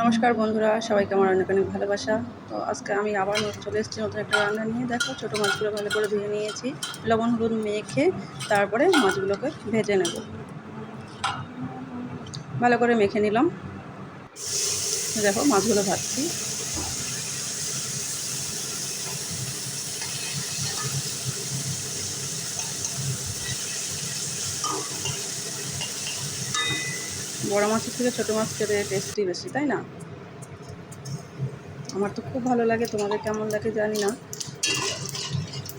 নমস্কার বন্ধুরা সবাইকে আমার অনেক অনেক ভালোবাসা। তো আজকে আমি আবার চলে এসেছি, নতুন একটা রান্না নিয়ে। দেখো, ছোটো মাছগুলো ভালো করে ধুয়ে নিয়েছি। লবণ, হলুদ মেখে তারপরে মাছগুলোকে ভেজে নেব। ভালো করে মেখে নিলাম। দেখো, মাছগুলো ভাজছি। বড় মাছের থেকে ছোটো মাছ খেতে টেস্টি বেশি, তাই না? আমার তো খুব ভালো লাগে, তোমাদের কেমন লাগে জানি না।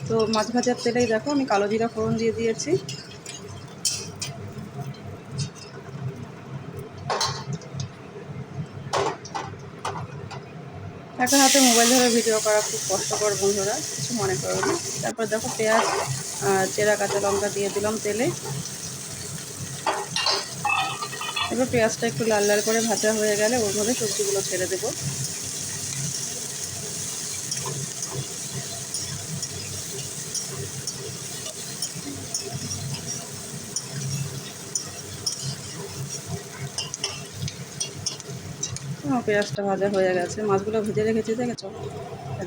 তো মাছ ভাজার তেলেই দেখো, আমি কালো জিরা ফোড়ন দিয়ে দিয়েছি। একা হাতে মোবাইল ধরে ভিডিও করা খুব কষ্টকর বন্ধুরা, কিছু মনে করো না। তারপর দেখো পেঁয়াজ চেরা, কাঁচা লঙ্কা দিয়ে দিলাম তেলে। এবার পেঁয়াজটা একটু লাল লাল করে ভাজা হয়ে গেলে মধ্যে সবজিগুলো ছেড়ে দেবো। আমার পেঁয়াজটা ভাজা হয়ে গেছে। মাছগুলো ভেজে রেখেছি, দেখেছ?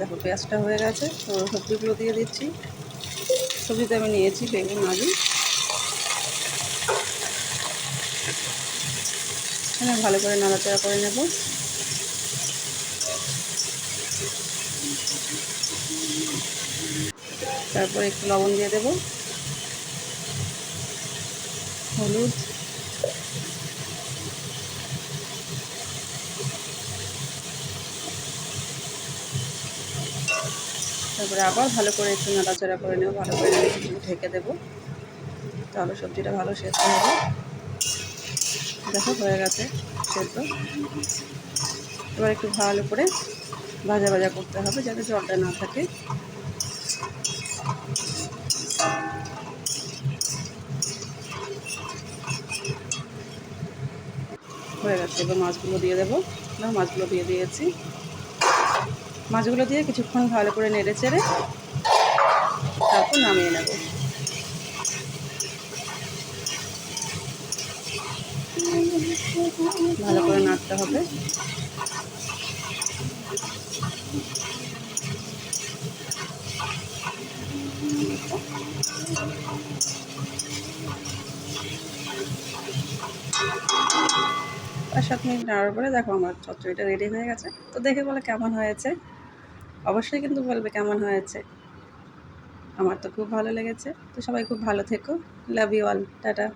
দেখো, পেঁয়াজটা হয়ে গেছে। তো সবজিগুলো দিয়ে দিচ্ছি। সবজিতে আমি নিয়েছি বেগুন, আলু। এখানে ভালো করে নাড়াচাড়া করে নেব। তারপর একটু লবণ দিয়ে দেব। হলুদ। তারপরে আবার ভালো করে একটু নাড়াচাড়া করে নেব, ভালো করে ঢেকে দেবো। তাহলে সবজিটা ভালো সেদ্ধ হবে। দেখো, হয়ে গেছে, সেদ্ধ। এবার একটু ভালো করে ভাজা ভাজা করতে হবে, যাতে জলটা না থাকে। হয়ে গেছে, এবার মাছগুলো দিয়ে দেবো। মাছগুলো দিয়ে দিয়েছি। মাছগুলো দিয়ে কিছুক্ষণ ভালো করে নেড়ে চেড়ে তারপর নামিয়ে নেব। ভালো করে নাড়তে হবে। আর সাত মিনিট নাড়ার পরে দেখো আমার চচ্চড়িটা রেডি হয়ে গেছে। তো দেখে বলে কেমন হয়েছে? অবশ্যই কিন্তু বলবে কেমন হয়েছে। আমার তো খুব ভালো লেগেছে। তো সবাই খুব ভালো থেকো। Love you all tata